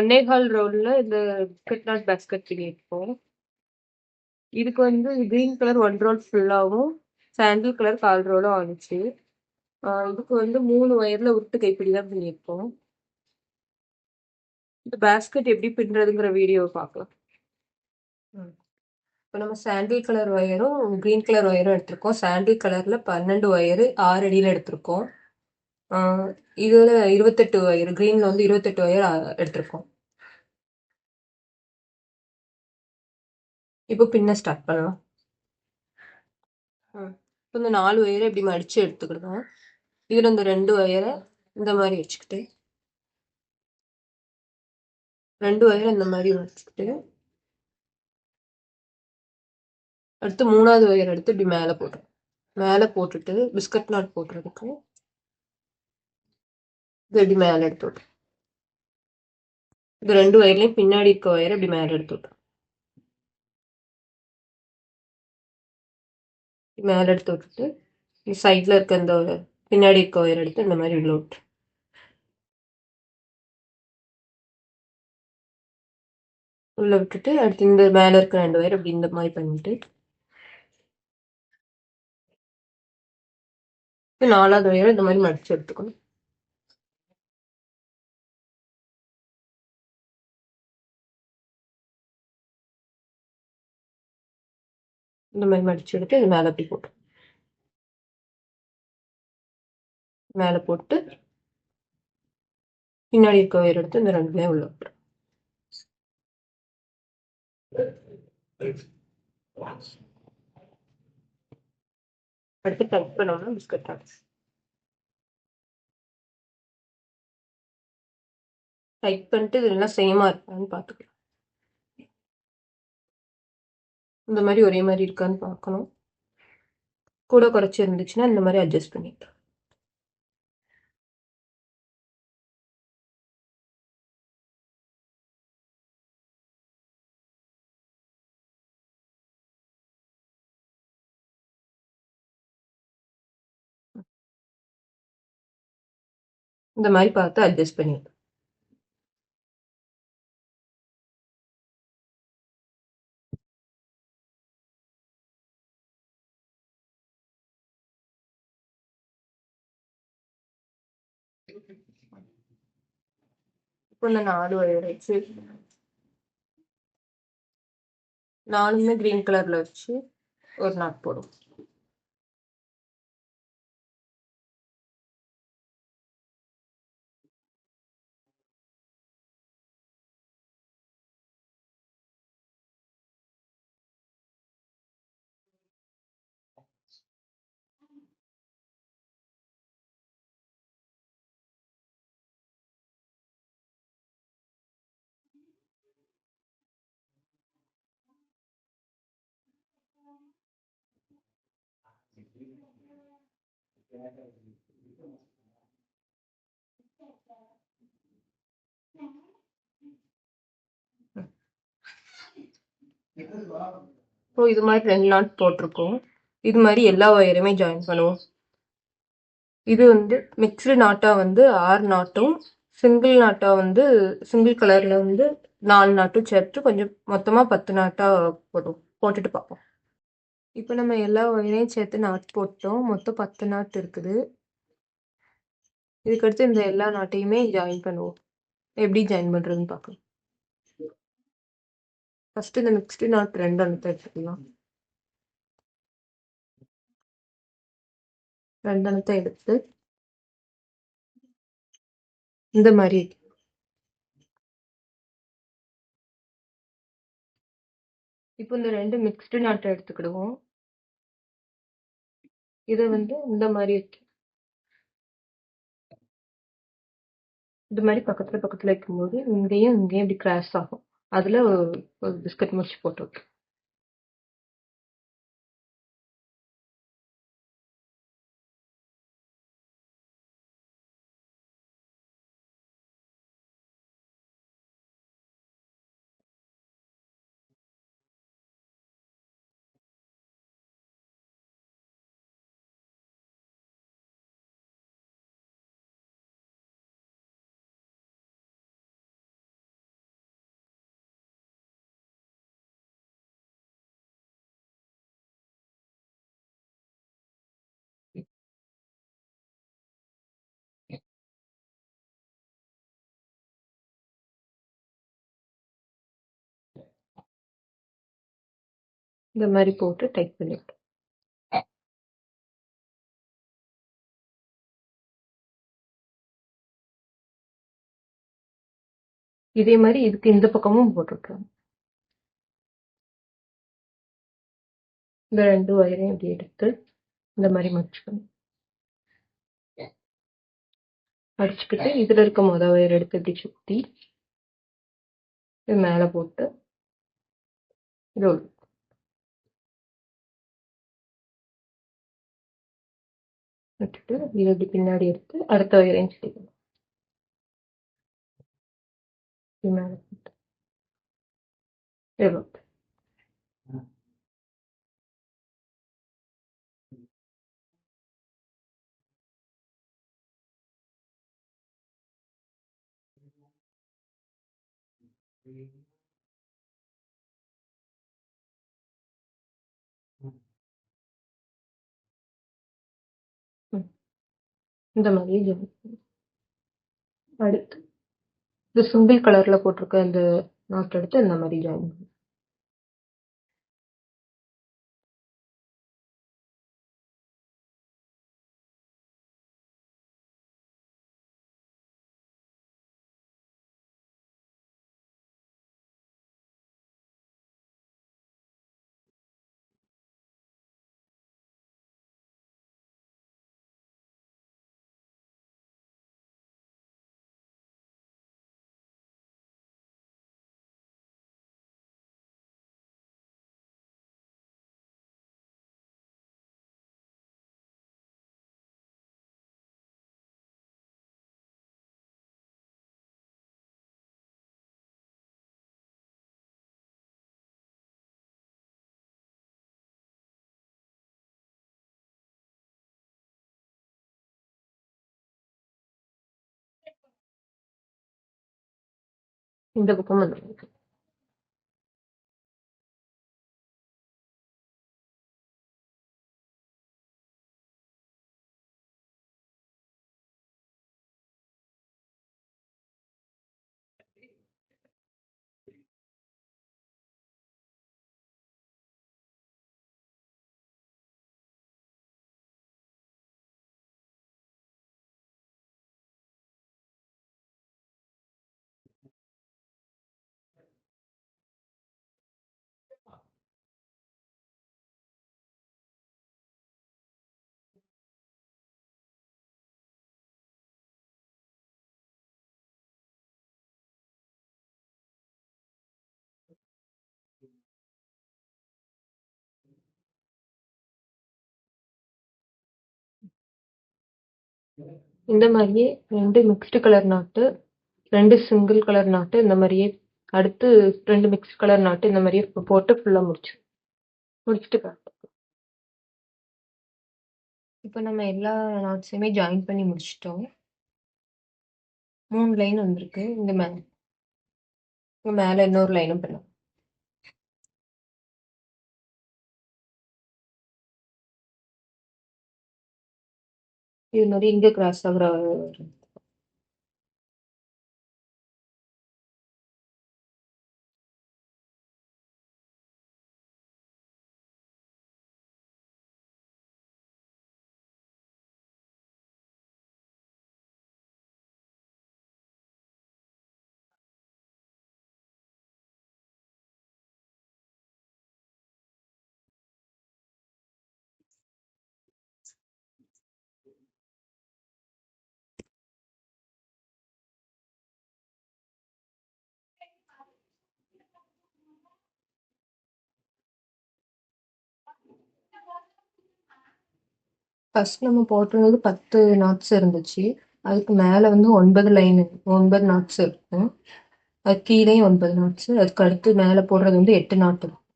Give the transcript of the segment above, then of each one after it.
ஒன்னே கால் ரோல்ல இந்த biscuit not basket பண்ணியிருக்கோம் இதுக்கு வந்து கிரீன் கலர் ஒன் ரோல் ஃபுல்லாகவும் சாண்டில் கலர் கால் ரோலும் ஆனிச்சு. இதுக்கு வந்து மூணு ஒயரில் உருட்டு கைப்பிடி தான் பண்ணியிருக்கோம் இந்த பேஸ்கட் எப்படி பின்னுறதுங்கிற வீடியோவை பார்க்கலாம். இப்போ நம்ம சாண்டில் கலர் ஒயரும் க்ரீன் கலர் ஒயரும் எடுத்திருக்கோம். சாண்டில் கலரில் பன்னெண்டு ஒயரு ஆறு அடியில் எடுத்திருக்கோம். இதில் இருபத்தெட்டு ஒயர் க்ரீனில் வந்து இருபத்தெட்டு ஒயர் எடுத்திருக்கோம். இப்போ பின்ன ஸ்டார்ட் பண்ணலாம் இப்போ இந்த நாலு ஒயரை இப்படி மடித்து எடுத்துக்கிடுவோம் இதில் இந்த ரெண்டு ஒயரை இந்த மாதிரி வச்சுக்கிட்டு ரெண்டு ஒயரை இந்த மாதிரி வச்சுக்கிட்டு அடுத்து மூணாவது ஒயர் எடுத்து இப்படி மேலே போட்டுரும் மேலே போட்டுட்டு பிஸ்கட் நாட் போட்டுறதுக்கு இது இப்படி மேலே எடுத்து விட்டு இது ரெண்டு ஒயர்லையும் பின்னாடி இருக்க ஒயரை இப்படி மேலே எடுத்து விட்டு மேலே எடுத்து விட்டுட்டு சைடில் இருக்க இந்த பின்னாடி இருக்க ஒயர் எடுத்து இந்த மாதிரி உள்ள விட்டு. உள்ள விட்டுட்டு அடுத்து இந்த மேலே இருக்க ரெண்டு ஒயர் அப்படி இந்த மாதிரி பண்ணிட்டு. நாலாவது ஒயரை இந்த மாதிரி மடிச்சு எடுத்துக்கணும். இந்த மாதிரி மடிச்சு எடுத்து இது மேலே அப்படி போட்டு. மேலே போட்டு பின்னாடி இருக்க உயர் எடுத்து இந்த ரெண்டுமே உள்ள விட்டுரும் அடுத்து டைப் பண்ணோம்னா பிஸ்கட் டாக்ஸ் டைப் பண்ணிட்டு இதெல்லாம் சேமா இருக்கான்னு பார்த்துக்கலாம். இந்த மாதிரி ஒரே மாதிரி இருக்கான்னு பார்க்கணும். கூட குறைச்சி இருந்துச்சுன்னா இந்த மாதிரி அட்ஜஸ்ட் பண்ணிக்கலாம். இந்த மாதிரி பார்த்து அட்ஜஸ்ட் பண்ணிடலாம் இப்போ நாலு ஒயர் வச்சு. நாலுமே கிரீன் கலர்ல வச்சு ஒரு நாட் போடும் இப்போ இது மாதிரி ரெண்டு நாட் போட்டிருக்கோம். இது மாதிரி எல்லா ஒயருமே ஜாயின் பண்ணுவோம். இது வந்து மிக்ஸ்டு நாட்டாக வந்து ஆறு நாட்டும் சிங்கிள் நாட்டாக வந்து சிங்கிள் கலரில் வந்து நாலு நாட்டும் சேர்த்து கொஞ்சம் மொத்தமாக பத்து நாட்டாக போட்டு போட்டுட்டு பார்ப்போம். இப்போ நம்ம எல்லா ஒயரையும் சேர்த்து நாட் போட்டோம். மொத்தம் பத்து நாட் இருக்குது. இதுக்கடுத்து இந்த எல்லா நாட்டையுமே ஜாயின் பண்ணுவோம். எப்படி ஜாயின் பண்ணுறதுன்னு பார்க்கலாம் ஃபஸ்ட்டு இந்த மிக்ஸ்டு நாட் ரெண்டு அனுத்த எடுத்துக்கலாம். ரெண்டு எடுத்து இந்த மாதிரி இப்போ இந்த ரெண்டு மிக்ஸ்டு நாட்டை எடுத்துக்கிடுவோம். இதை வந்து இந்த மாதிரி இது மாதிரி பக்கத்தில் பக்கத்தில் வைக்கும்போது இங்கேயும் இங்கேயும் இப்படி கிராஸ் ஆகும். அதில் ஒரு பிஸ்கட் முடிச்சு போட்டு இந்த மாதிரி போட்டு டைட் பண்ணிவிட்டோம் இதே மாதிரி இதுக்கு இந்த பக்கமும் போட்டுருக்கேன் இந்த ரெண்டு வயரையும் இப்படி எடுத்து இந்த மாதிரி மடிச்சுக்கணும் மடிச்சுக்கிட்டு இதுல இருக்க மொத வயர் எடுத்து இப்படி சுத்தி இது மேல போட்டு இது விட்டுட்டு இது இப்படி பின்னாடி எடுத்து அடுத்த வயரையும் சுத்திக்கணும் இது மேல போட்டு. எவ்வளோ இந்த மாதிரி join அடுத்து இது சிங்கிள் கலர்ல போட்டிருக்க இந்த நாட் எடுத்து இந்த மாதிரி ஜாயின் இந்த பக்கம் இந்த மாதிரியே ரெண்டு மிக்ஸ்டு கலர் நாட்டு ரெண்டு சிங்கிள் கலர் நாட்டு இந்த மாதிரியே அடுத்து ரெண்டு மிக்ஸ்டு கலர் நாட்டு இந்த மாதிரியே போட்டு ஃபுல்லாக முடிச்சு முடிச்சுட்டு காட்டுறேன். இப்போ நம்ம எல்லா நாட்ஸையுமே ஜாயின் பண்ணி முடிச்சிட்டோம். மூணு லைன் வந்திருக்கு. இந்த மேலே இன்னொரு லைனும் பண்ணலாம். இது மாதிரி இங்க கிராஸ் ஆகிற ஃபர்ஸ்ட் நம்ம போட்டிருந்தது பத்து நாட்ஸ் இருந்துச்சு. அதுக்கு மேல வந்து ஒன்பது லைனு ஒன்பது நாட்ஸ் இருக்கும். அது கீழேயும் ஒன்பது நாட்ஸ் அதுக்கு அடுத்து மேல போடுறது வந்து எட்டு நாட் இருக்கும்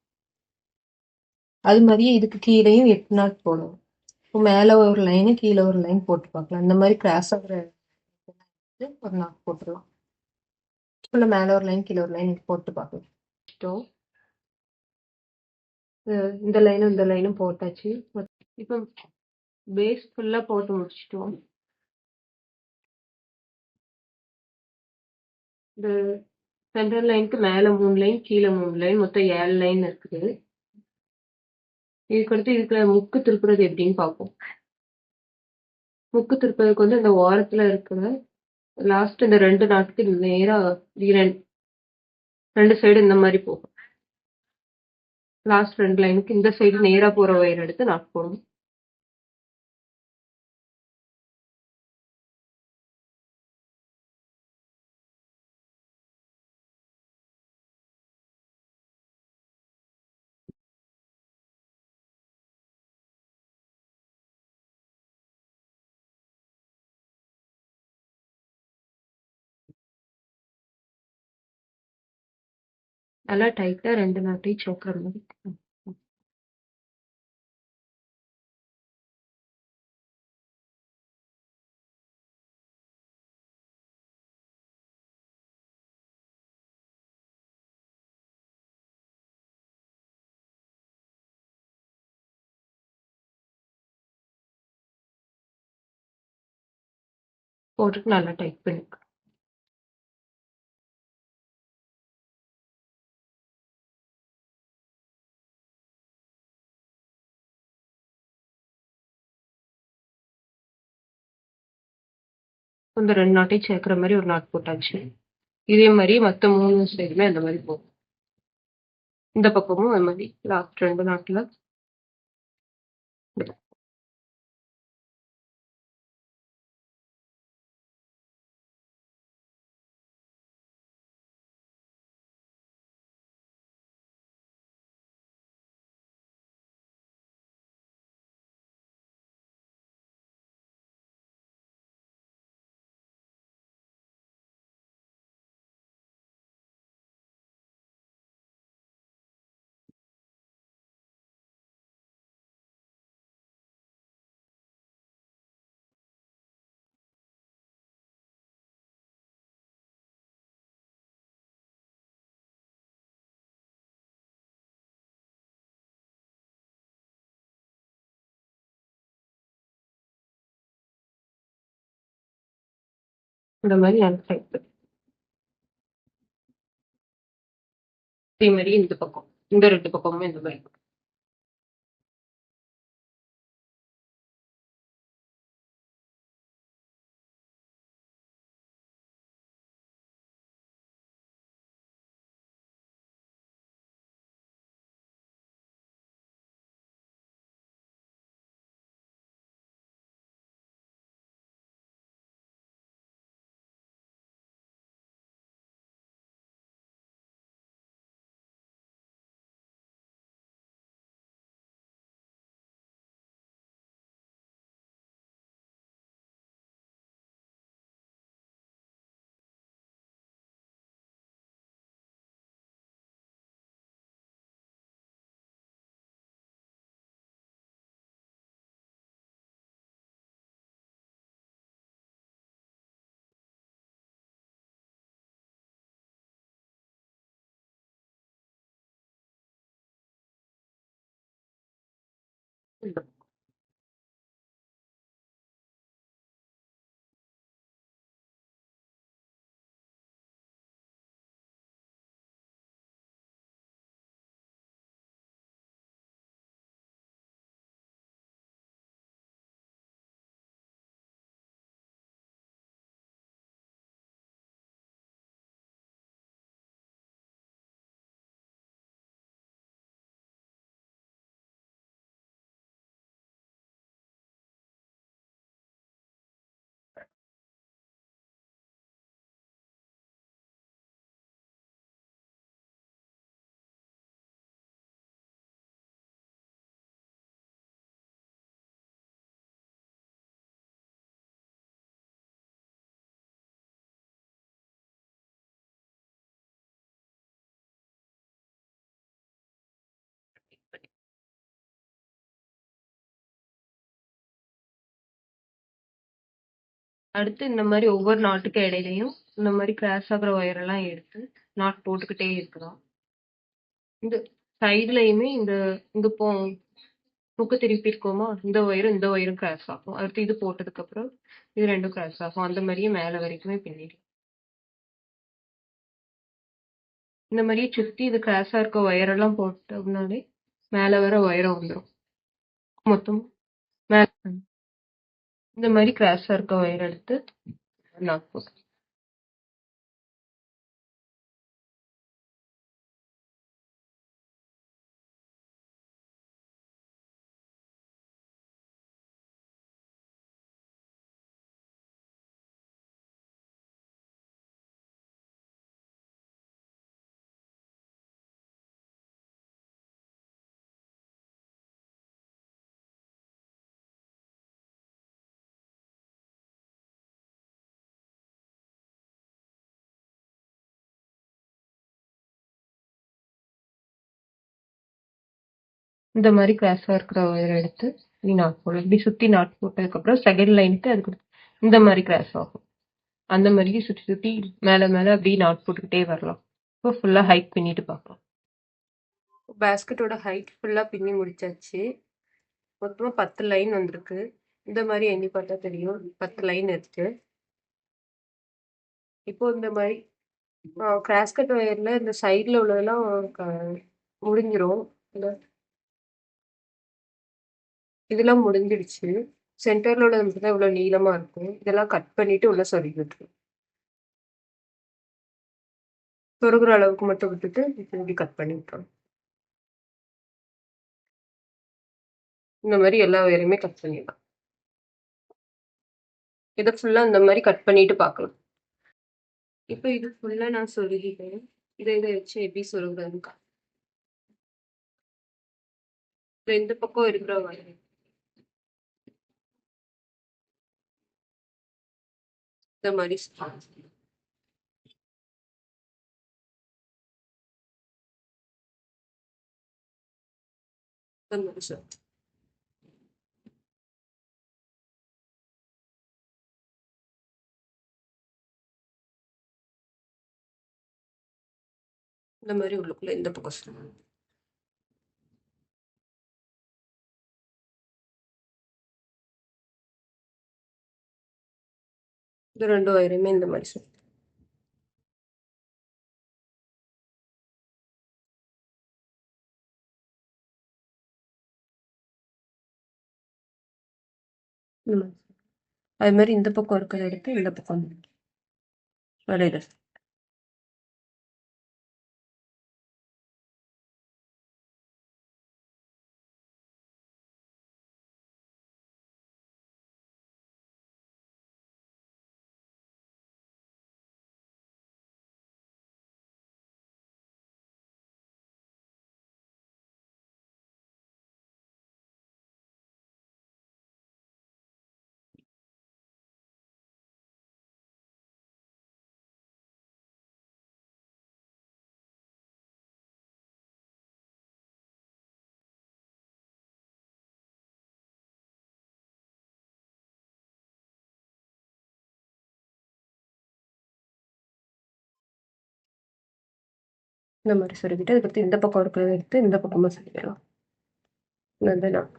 அது மாதிரியே இதுக்கு கீழேயும் எட்டு நாட் போடணும். இப்போ மேல ஒரு லைனு கீழே ஒரு லைன் போட்டு பார்க்கலாம். இந்த மாதிரி கிராஸ் ஆகுற ஒரு நாட் போட்டுடலாம். உள்ள மேல ஒரு லைன் கீழே ஒரு லைன் போட்டு பார்க்கலாம். ஸோ இந்த லைனும் இந்த லைனும் போட்டாச்சு. இப்போ பேஸ் ஃபுல்லா போட்டு முடிச்சிட்டோம். இந்த சென்டர் லைனுக்கு மேல மூணு லைன் கீழே மூணு லைன் மொத்தம் ஏழு லைன் இருக்குது. இதுக்கடுத்து இதுக்குள்ள முக்கு திருப்புறது எப்படின்னு பார்ப்போம். முக்கு திருப்பதுக்கு வந்து இந்த ஓரத்துல இருக்கிற லாஸ்ட் இந்த ரெண்டு நாட்டுக்கு நேராக ரெண்டு ரெண்டு சைடு இந்த மாதிரி போகும். லாஸ்ட் ரெண்டு லைனுக்கு இந்த சைடு நேராக போகிற ஒயர் எடுத்து நாட் போடணும். நல்லா டைட்டா ரெண்டு நாட்டையும் சேர்க்கிற மாதிரி. போட்டுட்டு நல்லா டைட் பண்ணிக்கலாம் இந்த ரெண்டு நாட்டையும் சேர்க்குற மாதிரி ஒரு நாட் போட்டாச்சு. இதே மாதிரி மற்ற மூணு சைடுமே அந்த மாதிரி போகும். இந்த பக்கமும் அது மாதிரி லாஸ்ட் ரெண்டு நாட்டில் இந்த மாதிரி நல்லா இதே மாதிரி இந்த பக்கம் இந்த ரெண்டு பக்கமும் இந்த மாதிரி. அடுத்து இந்த மாதிரி ஒவ்வொரு நாட்டுக்கு இடையிலையும் இந்த மாதிரி கிராஸ் ஆகிற ஒயரெல்லாம் எடுத்து நாட் போட்டுக்கிட்டே இருக்கலாம். இந்த சைட்லையுமே இந்த இந்த போ முக்கு திருப்பி இருக்கோமா? இந்த ஒயரும் இந்த ஒயரும் கிராஸ் ஆகும். அடுத்து இது போட்டதுக்கு அப்புறம் இது ரெண்டும் கிராஸ் ஆகும். அந்த மாதிரியே மேலே வரைக்குமே பின்னிடலாம் இந்த மாதிரியே சுற்றி இது கிராஸாக இருக்க ஒயரெல்லாம் போட்டோம்னாலே மேலே வர ஒயரம் வந்துடும் மொத்தம் மேலே இந்த மாதிரி கிராஸா இருக்க ஒயர் எடுத்து நாட் இந்த மாதிரி கிராஸா இருக்கிற ஒயர் எடுத்து நீ நாட் போடு இப்படி சுத்தி நாட் போட்டதுக்கப்புறம் செகண்ட் லைனுக்கு அதுக்கு இந்த மாதிரி கிராஸ் ஆகும். அந்த மாதிரி சுத்தி சுத்தி மேல மேல அப்படியே நாட் போட்டுக்கிட்டே வரலாம். இப்போ ஃபுல்லா ஹைட் பின்னிட்டு பார்க்கலாம் பேஸ்கெட்டோட ஹைட் ஃபுல்லா பின்னி முடிச்சாச்சு. மொத்தமா பத்து லைன் வந்திருக்கு. இந்த மாதிரி எண்ணி பார்த்தா தெரியும். பத்து லைன் இருக்கு. இப்போ இந்த மாதிரி கிராஸ்கட் ஒயர்ல இந்த சைடில் உள்ளதெல்லாம் க- முடிஞ்சிரும். இந்த இதெல்லாம் முடிஞ்சிடுச்சு. சென்டர்ல உள்ளது மட்டும் தான் இவ்வளவு நீளமா இருக்கும் இதெல்லாம் கட் பண்ணிட்டு உள்ள சொருகி சொருகிற அளவுக்கு மட்டும் விட்டுட்டு இப்படி கட் பண்ணி இந்த மாதிரி எல்லா வேரையுமே கட் பண்ணிடலாம். இதை ஃபுல்லா இந்த மாதிரி கட் பண்ணிட்டு பார்க்கலாம். இப்போ இது ஃபுல்லா நான் சொருகிட்டேன். இதை இதை வச்சு எப்படி சொருகுறதுன்னு கா- இந்த பக்கம் இருக்கிற ஒயர் இந்த மாதிரி இந்த மாதிரி சொருகி. இந்த மாதிரி உள்ளுக்குள்ள இந்த பக்கம் இது இந்த ரெண்டு ஒயரையுமே இந்த மாதிரி சொருகி. அது மாதிரி இந்த பக்கம் இருக்கிறத எடுத்து இந்த பக்கம். வரையில இந்த மாதிரி சொருகிட்டு அதுக்கடுத்து இந்த பக்கம் இருக்கிறத எடுத்து இந்த பக்கமா சொருகிடலாம் இந்த நான்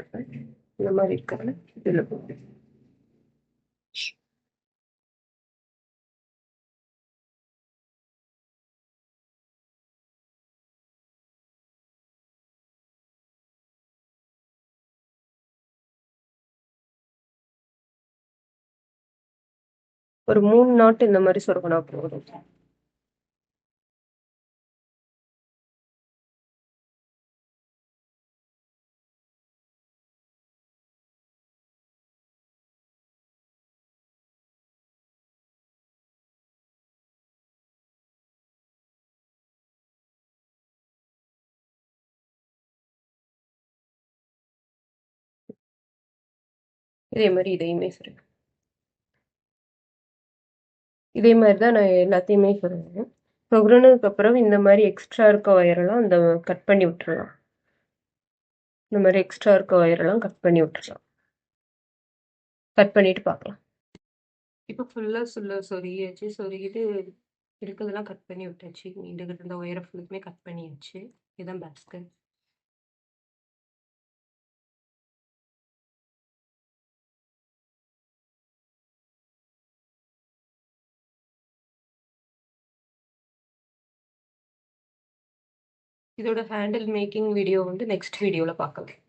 இந்த மாதிரி இருக்கிறது இதில் ஒரு மூணு நாட்டு இந்த மாதிரி சொருகினா போதும். இதே மாதிரி இதையுமே சொருகு இதே மாதிரி தான் நான் எல்லாத்தையுமே சொல்லுவேன் சொருகினதுக்கு அப்புறம் இந்த மாதிரி எக்ஸ்ட்ரா இருக்க ஒயரெல்லாம் அந்த கட் பண்ணி விட்டுறலாம். இந்த மாதிரி எக்ஸ்ட்ரா இருக்க ஒயரெல்லாம் கட் பண்ணி விட்டுறலாம். கட் பண்ணிட்டு பார்க்கலாம். இப்போ ஃபுல்லாக சொல்ல சொருகியாச்சு சொருகிட்டு இருக்கிறதெல்லாம் கட் பண்ணி விட்டாச்சு. மீண்டும் இருந்த ஒயரை ஃபுல்லுமே கட் பண்ணியாச்சு. இதுதான் பேஸ்கட் இதோட ஹேண்டில் மேக்கிங் வீடியோ வந்து நெக்ஸ்ட் வீடியோவில் பார்க்கலாம்.